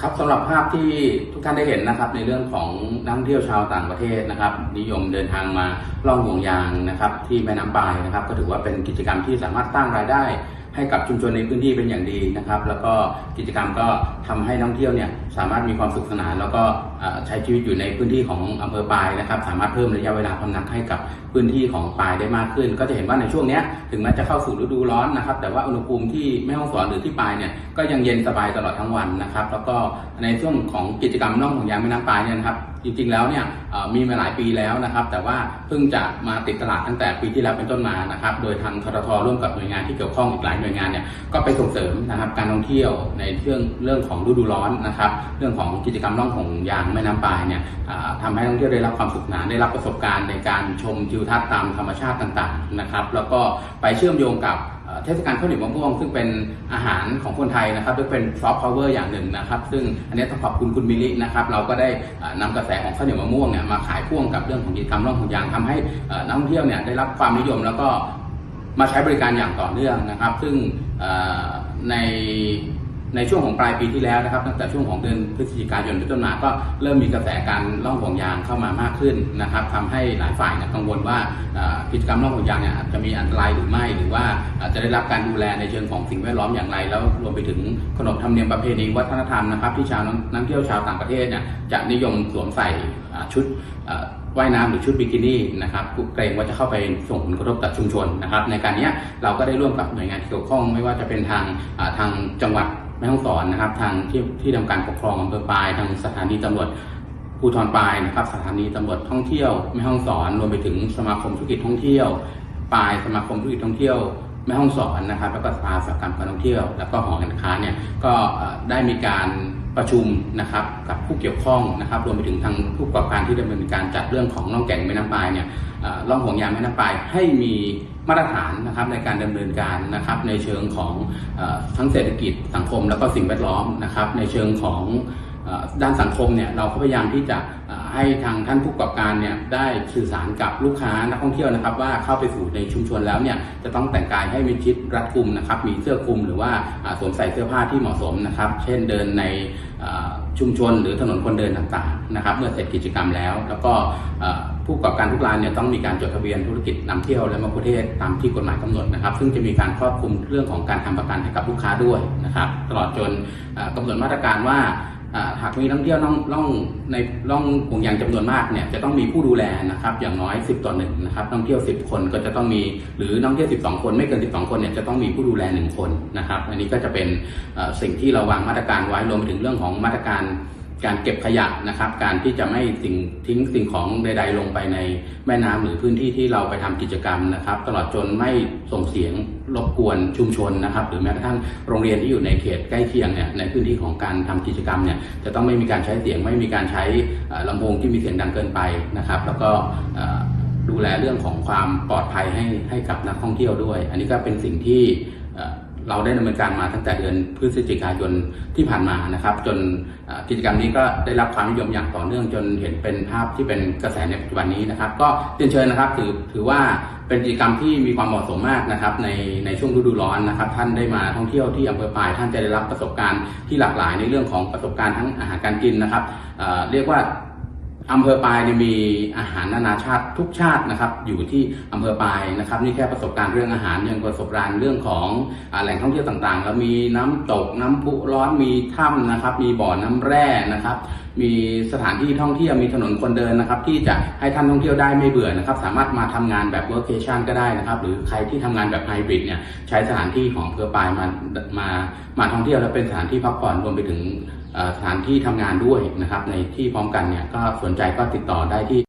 ครับสำหรับภาพที่ทุกท่านได้เห็นนะครับ ในเรื่องของนักท่องเที่ยวชาวต่างประเทศนะครับ นิยมเดินทางมาล่องห่วงยางนะครับ ที่แม่น้ำปายนะครับ ก็ถือว่าเป็นกิจกรรมที่สามารถสร้างรายได้ ให้กับชุมชนในพื้นที่เป็นอย่างดีนะครับ แล้วก็กิจกรรมก็ทำให้นักท่องเที่ยวเนี่ยสามารถมีความสุขสนานแล้วก็ใช้ชีวิตอยู่ในพื้นที่ของอำเภอปายนะครับ สามารถเพิ่มระยะเวลาพำนักให้กับพื้นที่ของปายได้มากขึ้น ก็จะเห็นว่าในช่วงนี้ถึงแม้จะเข้าสู่ฤดูร้อนนะครับ แต่ว่าอุณหภูมิที่แม่ห้องสอนหรือที่ปายเนี่ยก็ยังเย็นสบายตลอดทั้งวันนะครับ แล้วก็ในช่วงของกิจกรรมล่องห่วงยางแม่น้ำปายเนี่ยนะครับจริงๆแล้วเนี่ยมีมาหลายปีแล้วนะครับ แต่ว่าเพิ่งจะมาติดตลาดตั้งแต่ปีที่แล้วเป็นต้นมานะครับ โดยทางทททร่วมกับหน่วยงานที่เกี่ยวข้องอีกหลายหน่วยงานเนี่ยก็ไปส่งเสริมนะครับการท่องเที่ยวในเรื่องเรื่องของฤดูร้อนนะครับ เรื่องของกิจกรรมล่องหงยางแม่น้ำปายเนี่ยทำให้นักท่องเที่ยวได้รับความสุขสนานได้รับประสบการณ์ในการชมทิวทัศน์ตามธรรมชาติต่างๆนะครับแล้วก็ไปเชื่อมโยงกับเทศกาลข้าวเหนียวมะม่วงซึ่งเป็นอาหารของคนไทยนะครับด้วยเป็นซอฟต์พาวเวอร์อย่างหนึ่งนะครับ ซึ่งอันนี้ต้องขอบคุณคุณมิลินะครับ เราก็ได้เอ่อนำกระแสของข้าวเหนียวมะม่วงเนี่ยมาขายพ่วงกับเรื่องของกิจกรรมล่องหงยางทำให้นักท่องเที่ยวเนี่ยได้รับความนิยมแล้วก็มาใช้บริการอย่างต่อเนื่องนะครับ ซึ่งใน ในช่วงของปลายปีที่แล้วนะครับตั้งแต่ช่วงของเดือนพฤศจิกายนเป็นต้นมาก็เริ่มมีกระแสการล่องห่วงยางเข้ามามากขึ้นนะครับทำให้หลายฝ่ายกังวลว่ากิจกรรมล่องห่วงยางเนี่ยจะมีอันตรายหรือไม่ หรือว่าจะได้รับการดูแลในเชิงของสิ่งแวดล้อมอย่างไร แล้วรวมไปถึงขนบธรรมเนียมประเพณีวัฒนธรรมนะครับที่ชาวนักเที่ยวชาวต่างประเทศเนี่ยจะนิยมสวมใส่ชุด ว่ายน้ำหรือชุดบิกินี่นะครับเกรงว่าจะเข้าไปส่งผลกระทบต่อชุมชนนะครับ ในการนี้เราก็ได้ร่วมกับหน่วยงานที่เกี่ยวข้อง ไม่ว่าจะเป็นทางทางจังหวัดแม่ฮ่องสอนนะครับ ทางที่ที่ทำการปกครองอำเภอปาย ทางสถานีตำรวจภูธรปายนะครับ สถานีตำรวจท่องเที่ยวแม่ฮ่องสอนรวมไปถึงสมาคมธุรกิจท่องเที่ยวปายสมาคมธุรกิจท่องเที่ยวแม่ห้องสอนนะครับ แล้วก็สภาสากรรมการท่องเที่ยว แล้วก็หอการค้าเนี่ยก็ได้มีการ ประชุมนะครับกับผู้เกี่ยวข้องนะครับรวมไปถึงทางผู้ประกอบการที่ดำเนินการจัดเรื่องของล่องแก่งแม่น้ำปายเนี่ยร่อล่องห่วงยางแม่น้ำปายให้มีมาตรฐานนะครับในการดำเนินการนะครับในเชิงของอทั้งเศรษฐกิจสังคม แล้วก็สิ่งแวดล้อมนะครับในเชิงของ ด้านสังคมเนี่ยเราก็พยายามที่จะให้ทางท่านผู้ประกอบการเนี่ยได้สื่อสารกับลูกค้านักท่องเที่ยวนะครับ ว่าเข้าไปสู่ในชุมชนแล้วเนี่ยจะต้องแต่งกายให้มีชิดรัดกุมนะครับมีเสื้อคลุมหรือว่าสวมใส่เสื้อผ้าที่เหมาะสมนะครับ เช่นเดินในชุมชนหรือถนนคนเดินต่างๆนะครับ เมื่อเสร็จกิจกรรมแล้ว แล้วก็ผู้ประกอบการทุกรายเนี่ยต้องมีการจดทะเบียนธุรกิจนำเที่ยวและมาประเทศตามที่กฎหมายกำหนดนะครับ ซึ่งจะมีการครอบคลุมเรื่องของการทำประกันให้กับลูกค้าด้วยนะครับ ตลอดจนเอ่อกำหนดมาตรการว่า หากมีนักท่องเที่ยวล่องล่องในล่องห่วงยางจำนวนมากเนี่ยจะต้องมีผู้ดูแลนะครับอย่างน้อย 10ต่อหนึ่งนะครับนักท่องเที่ยว 10 คนก็จะต้องมีหรือนักท่องเที่ยว 12 คนไม่เกิน 12 คนเนี่ยจะต้องมีผู้ดูแล 1 คนนะครับ อันนี้ก็จะเป็นสิ่งที่เราวางมาตรการไว้รวมไปถึงเรื่องของมาตรการ การเก็บขยะนะครับ การที่จะไม่สิ่งทิ้งสิ่งของใด ๆ ลงไปในแม่น้ำหรือพื้นที่ที่เราไปทำกิจกรรมนะครับ ตลอดจนไม่ส่งเสียงรบกวนชุมชนนะครับ หรือแม้กระทั่งโรงเรียนที่อยู่ในเขตใกล้เคียงเนี่ยในพื้นที่ของการทำกิจกรรมเนี่ยจะต้องไม่มีการใช้เสียงไม่มีการใช้เอ่อลำโพงที่มีเสียงดังเกินไปนะครับ แล้วก็ดูแลเรื่องของความปลอดภัยให้ให้กับนักท่องเที่ยวด้วย อันนี้ก็เป็นสิ่งที่ เราได้ดำเนินการมาตั้งแต่เดือนพฤศจิกายนที่ผ่านมานะครับ จนกิจกรรมนี้ก็ได้รับความนิยมอย่างต่อเนื่องจนเห็นเป็นภาพที่เป็นกระแสในปัจจุบันนี้นะครับ ก็เรียนเชิญนะครับถือถือว่าเป็นกิจกรรมที่มีความเหมาะสมมากนะครับในในช่วงฤดูร้อนนะครับ ท่านได้มาท่องเที่ยวที่อำเภอปาย ท่านจะได้รับประสบการณ์ที่หลากหลายในเรื่องของประสบการณ์ทั้งอาหารการกินนะครับเรียกว่า อำเภอปายเนี่ยมีอาหารนานาชาติทุกชาตินะครับอยู่ที่อำเภอปายนะครับนี่แค่ประสบการณ์เรื่องอาหารยังประสบการณ์เรื่องของอแหล่งท่องเที่ยวต่างๆ แล้วมีน้ำตกน้ำพุร้อนมีถ้ำนะครับ มีบ่อน้ำแร่นะครับ มีสถานที่ท่องเที่ยวมีถนนคนเดินนะครับ ที่จะให้ท่านท่องเที่ยวได้ไม่เบื่อนะครับ สามารถมาทำงานแบบ workation ก็ได้นะครับ หรือใครที่ทำงานแบบไฮบริดเนี่ยใช้สถานที่ของอำเภอปายมามามาท่องเที่ยวและเป็นสถานที่พักผ่อนรวมไปถึง สถานที่ทำงานด้วยนะครับในที่พร้อมกันเนี่ยก็สนใจก็ติดต่อได้ที่